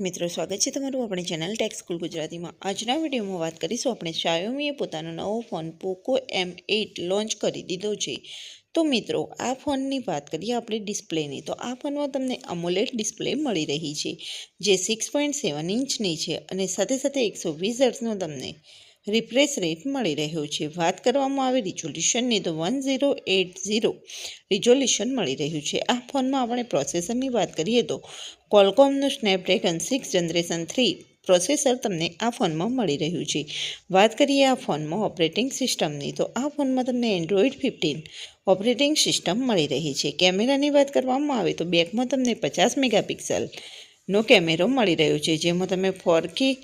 મિત્રો, સ્વાગત છે તમારું આપણી ચેનલ ટેક સ્કૂલ ગુજરાતીમાં. આજના વિડીયોમાં વાત કરીશું આપણે શાયોમીએ પોતાનો નવો phone Poco M eight launch કરી દીધો છે. તો મિત્રો, આ ફોનની વાત કરીએ આપણે ડિસ્પ્લેની. તો આ ફોનમાં તમને અમોલેટ ડિસ્પ્લે મળી રહી છે, જે સિક્સ પોઈન્ટ સેવન ઇંચની છે અને સાથે સાથે એકસો વીસ હર્ટ્સનો તમને રિફ્રેશ રેટ મળી રહ્યો છે. વાત કરવામાં આવે રિઝોલ્યુશનની તો one zero eight zero resolution મળી રહ્યું છે. આ ફોનમાં આપણે પ્રોસેસરની વાત કરીએ તો કોલકોમનું Snapdragon six generation three processor તમને આ ફોનમાં મળી રહ્યું છે. વાત કરીએ આ ફોનમાં ઓપરેટિંગ સિસ્ટમની તો આ ફોનમાં તમને એન્ડ્રોઈડ ફિફ્ટીન ઓપરેટિંગ સિસ્ટમ મળી રહી છે. કેમેરાની વાત કરવામાં આવે તો બેકમાં તમને પચાસ મેગાપિક્સલનો કેમેરો મળી રહ્યો છે. જેમાં તમે ફોરકી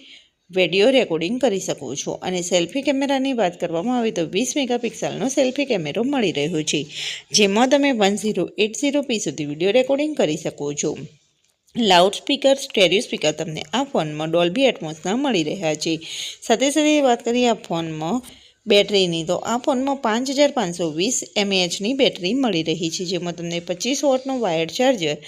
વીડિયો રેકોર્ડિંગ કરી શકો છો. અને સેલ્ફી કેમેરાની વાત કરવામાં આવે તો વીસ મેગાપિક્સલનો સેલ્ફી કેમેરો મળી રહ્યો છે. જેમાં તમે one zero eight zero p સુધી વીડિયો રેકોર્ડિંગ કરી શકો છો. લાઉડ સ્પીકર સ્ટેરિયો સ્પીકર તમને આ ફોનમાં ડોલ્બી એટમોસના મળી રહ્યા છે. સાથે સાથે વાત કરીએ આ ફોનમાં બેટરીની. તો આ ફોનમાં પાંચ હજાર પાંચસો વીસ એમએએચની બેટરી મળી રહી છે, જેમાં તમને પચીસ વોટનું વાયર ચાર્જર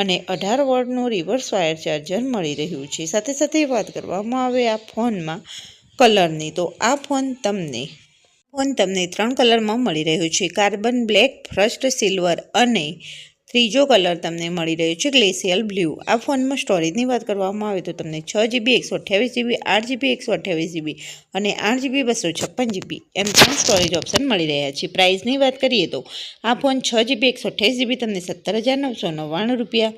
અને અઢાર વોટનું રિવર્સ વાયર ચાર્જર મળી રહ્યું છે. સાથે સાથે વાત કરવામાં આવે આ ફોનમાં કલરની, તો આ ફોન તમને ફોન તમને ત્રણ કલરમાં મળી રહ્યો છે. કાર્બન, બ્લેક, ફ્રસ્ટ, સિલ્વર અને ત્રીજો કલર તમને મળી રહ્યો છે ગ્લેશિયલ બ્લુ. આ ફોનમાં સ્ટોરેજની વાત કરવામાં આવે તો તમને છ જીબી, એકસો અઠ્યાવીસ જીબી, આઠ જીબી, એકસો અઠ્યાવીસ જીબી અને આઠ જીબી, બસો છપ્પન જીબી એમ ત્રણ સ્ટોરેજ ઓપ્શન મળી રહ્યા છે. પ્રાઇસની વાત કરીએ તો આ ફોન છ જીબી, એકસો અઠ્યાવીસ જીબી તમને સત્તર હજાર નવસો નવ્વાણું રૂપિયા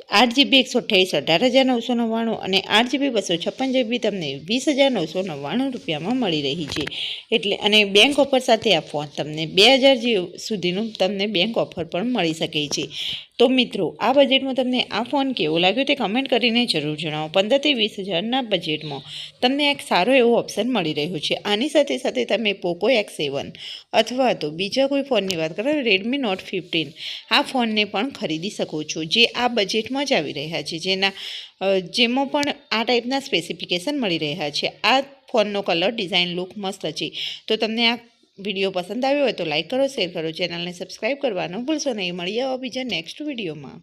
આઠ જીબી એકસો અઠ્યાવીસ, અઢાર હજાર નવસો નવ્વાણું અને આઠ જીબી બસો છપ્પન જીબી તમને વીસ હજાર નવસો નવ્વાણું રૂપિયામાં મળી રહી છે. એટલે અને બેંક ઓફર સાથે આ ફોન તમને બે હજાર સુધીનું તમને બેંક ઓફર પણ મળી શકે છે. તો મિત્રો, આ બજેટમાં તમને આ ફોન કેવો લાગ્યો તે કમેન્ટ કરીને જરૂર જણાવો. પંદરથી વીસ હજારના બજેટમાં તમને એક સારો એવો ઓપ્શન મળી રહ્યો છે. આની સાથે સાથે તમે પોકો એક્સ સેવન અથવા તો બીજા કોઈ ફોનની વાત કરો રેડમી નોટ ફિફ્ટીન આ ફોનને પણ ખરીદી શકો છો. જે આ બજેટમાં જ આવી રહ્યા છે. જેના જેમાં પણ આ ટાઈપના સ્પેસિફિકેશન મળી રહ્યા છે. આ ફોનનો કલર ડિઝાઇન લુક મસ્ત છે. તો તમને આ વીડિયો પસંદ આવ્યો હોય તો લાઇક કરો શેર કરો ચેનલને સબસ્ક્રાઈબ કરવાનું ભૂલશો નહીં. મળીએ બીજા નેક્સ્ટ વિડીયોમાં